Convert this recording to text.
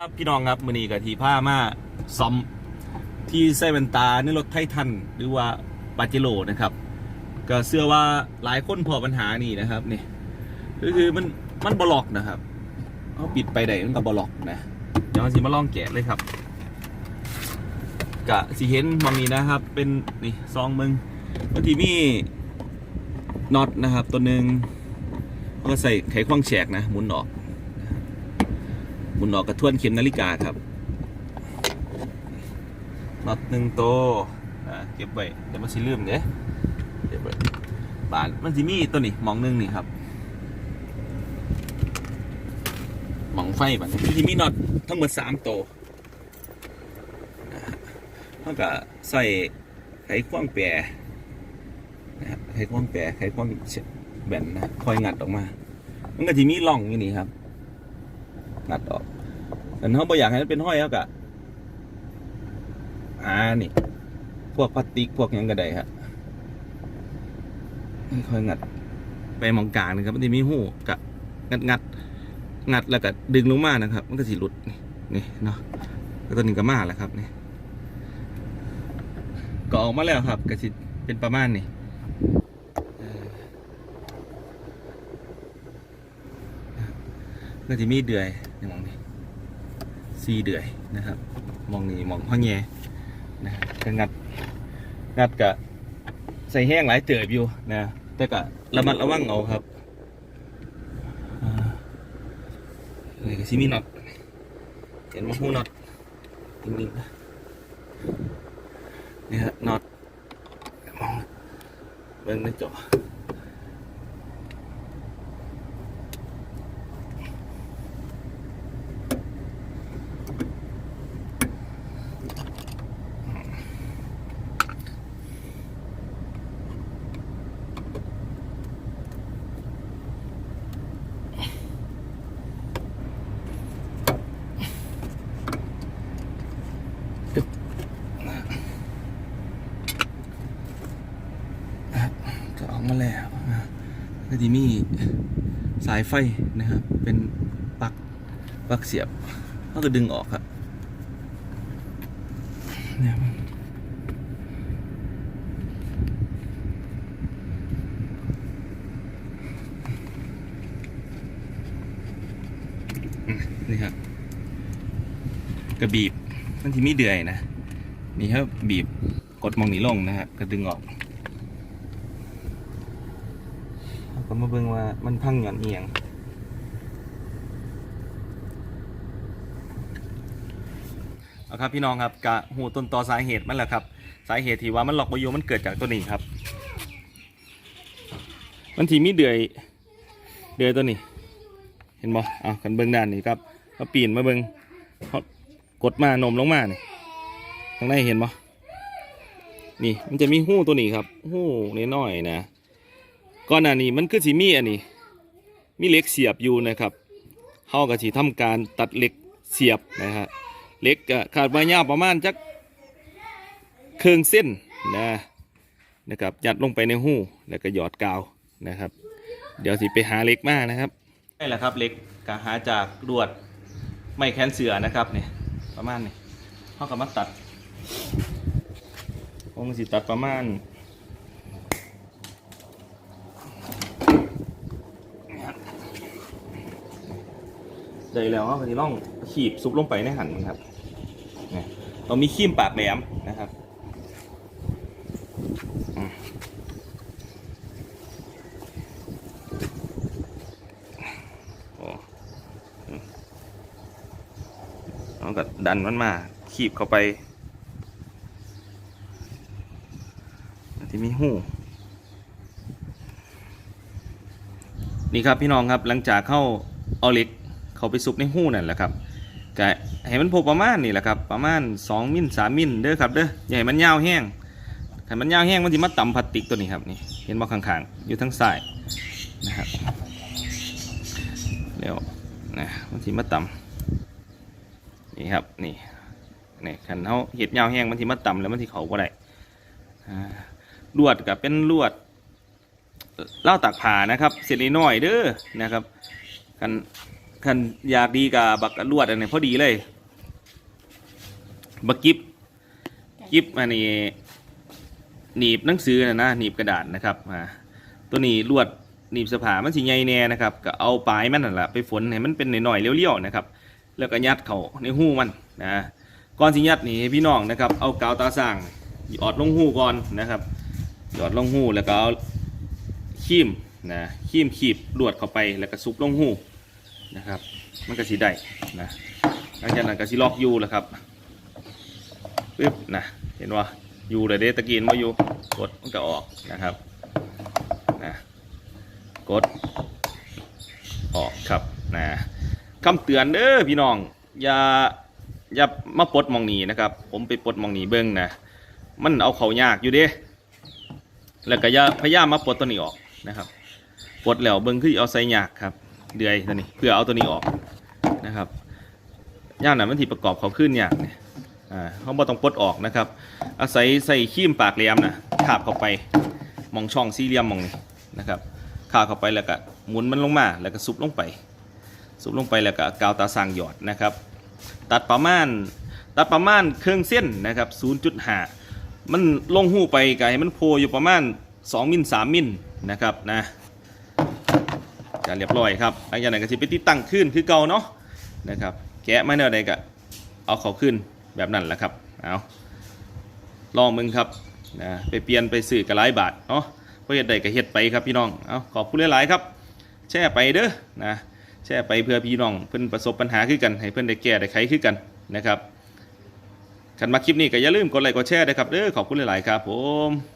ครับพี่น้องครับมือนี้กับทีผ้ามาซ่อมที่ไส้เวนตาในรถไททันหรือว่าปาเจโร่นะครับ ก็เชื่อว่าหลายคนพอปัญหานี่นะครับนี่ก็คือมันมันบล็อกนะครับเอาปิดไปได้มันก็บล็อกนะเดี๋ยวสิมาลองแกะเลยครับกะสีเห็นมองนี้นะครับ เป็นนี่ซองมึงบางทีมีน็อตนะครับ ตัวหนึ่งก็ใส่ไขควงแฉกนะหมุนออก หมุนออกกระท่วนเข็มนาฬิกาครับน็อตหนึ่งโตเก็บไว้เดี๋ยวมันสิลืมเด้เก็บไว้บานมันสิมีตัวนี้มองหนึงนี่ครับมองไฟบัดมันสิมีน็อตทั้งหมดสามโตันะฮะเท่ากับใส่ไขควงแปรนะครับไขควงแปรไขควงแบนนะคอยงัดออกมา มันก็จะมีร่องอยู่นี่ครับ งัดออกแต่เขาบ่อยากให้มันเป็นห้อยแล้วกะอ่านี่ พวกพลาสติกพวกยังก็ได้ครับค่อยงัด ไปมองกลางนะครับมันจะมีหูกะงัดงัดงัดแล้วก็ดึงลงมานะครับ มันก็สิหลุดนี่นี่เนาะแล้วตัวนี้ก็มาแล้วครับนี่ก็ออกมาแล้วครับก็สิเป็นประมาณนี้ก็จะมีเดือย นหมองนี้ซีเดือยนะครับ มองนี่มองห้องแง่นะครับก็งัดงัดกะใส่แห้งหลายเติบอยู่นะแต่กะระมัดระวังเอาครับอ่าเลยก็ซิมีน็อตเห็นมาหูน็อตนิ่งๆนะนี่ฮะน็อตมองเบิ่งในจอก็ ออกมาแล้วนะก็จะมีสายไฟนะครับ เป็นปลั๊กปลั๊กเสียบก็ก็ดึงออกครับเนี่ยนี่ครับกระบีบมันที่มีเดือยนะ นี่ครับบีบกดมองหนีลงนะครับก็ดึงออกเรา ก็มาเบิ่งว่ามันพังหย่อนเอียงเอาครับพี่น้องครับกะหูต้นต่อสาเหตุมันแหละครับ สาเหตุที่ว่ามันหลอกประโยมันเกิดจากตัวนี้ครับ มันทีมีเดือยเดือยตัวนี้ เห็นบ่เอากันเบิ่งด้านนี้ครับก็ปีนมาเบิ่งเขากดมานมลงมานี่ข้างในเห็นปะนี่มันจะมีหู้ตัวนี้ครับหู้น้อยนะ ก่อนหน้านี้มันคือสีมีอันนี้ มีเหล็กเสียบอยู่นะครับเฮากับสีทำการตัดเหล็กเสียบนะฮะเหล็กขาดว่ายาประมาณจักเครื่องเส้นนะนะครับยัดลงไปในหู้แล้วก็หยอดกาวนะครับ เดี๋ยวสิไปหาเหล็กมานะครับนี่แหละครับเหล็กก็หาจากลวดไม่แขนเสือนะครับเนี่ยประมาณนี้เขาก็มาตัดผมสิตัดประมาณ ได้แล้วเขาก็จะต้องขีบซุปลงไปในหั่นครับเรามีขีมปากแหลมนะครับเราก็ดันมันมา ขีบเข้าไปที่มีหูนี่ครับพี่น้องครับหลังจากเข้าเอาเหล็ก เขาไปซุปในหู้นั่นแหละครับก็ให้มันพอประมาณนี่แหละครับประมาณ 2มิล3มิลเด้อครับเด้ออย่าให้มันยาวแห้งถ้ามันยาวแห้งมันจะมาต่ำพลาสติกตัวนี้ครับนี่เห็นบ่ข้างๆอยู่ทั้งซ้ายนะครับเดี๋ยวนะมันจะมาต่ำนี่ครับนี่นี่คันเขาเห็ดยาวแห้งมันที่มาต่ำแล้วมันที่เขาก็ได้ลวดกับเป็นลวดเล่าตากผ้านะครับเศษน้อยเด้อนะครับคัน คันอยากดีกับบักลวดอันนี้พอดีเลย บักกิบกิบอันนี้หนีบหนังสือนะนะหนีบกระดาษนะครับอ่าตัวนี้ลวดหนีบสภามันสิใหญ่แน่นะครับก็เอาปลายมันนั่นแหละไปฝนให้มันเป็นหน่อยๆเลี้ยวๆนะครับ แล้วก็ยัดเขาในหูมันนะก่อนสิยัดนี่พี่น้องนะครับ เอากาวตาสร้างหยอดลงหูก่อนนะครับ หยอดลงหูแล้วก็เอาขีมนะขีมขีบลวดเข้าไปแล้วก็ซุบลงหู นะครับ มันก็สีได้นะหลังจากนั้นก็สิล็อกอยูแล้วครับปึ๊บนะเห็นว่าอยู่เลยเด้ตะกี้มาอยู่กดมันก็ออกนะครับนะกดออกครับนะคำเตือนเด้อพี่น้องอย่าอย่ามาปลดมองนีนะครับ ผมไปปลดมองนีเบิ้งนะมันเอาเขายากอยู่เด้แล้วก็อย่าพยายามมาปลดตัวนี้ออกนะครับปลดแล้วเบิ้งคือเอาใส่ยากครับ เดือยตัวนี้เพื่อเอาตัวนี้ออกนะครับย่างหนั้นมันที่ประกอบเขาขึ้นยากเนี่ยอ่าเขาบ่ต้องปลดออกนะครับ อาศัยใส่ขีมปากเหลี่ยมนะคาบเข้าไปมองช่องสี่เหลี่ยมมองนี้นะครับคาบเข้าไปแล้วก็หมุนมันลงมาแล้วก็ซุบลงไปซุบลงไปแล้วก็กาวตาสางหยอดนะครับ ตัดประมาณตัดประมาณเครื่องเส้นนะครับ0.5มันลงหูไปไกลมันโพอยู่ประมาณ 2มิล3มิลนะครับนะ จะเรียบร้อยครับหลังจากนั้นก็จะไปติดตั้งขึ้นคือเก่าเนาะนะครับแกะมาแนวใดก็เอาเขาขึ้นแบบนั้นแหละครับเอาลองมึงครับนะไปเปลี่ยนไปสื่อกระไรบาทเนาะเพราะเหตุใดก็เฮ็ดไปครับพี่น้องเอาขอบคุณหลายๆครับ แชร์ไปเด้อนะแชร์ไปเพื่อพี่น้องเพื่อนประสบปัญหาคือกันให้เพื่อนได้แก้ได้ไขคือกันนะครับขันมาคลิปนี้ก็อย่าลืมกดไลค์กดแชร์ด้วยครับเด้อขอบคุณหลายๆครับผม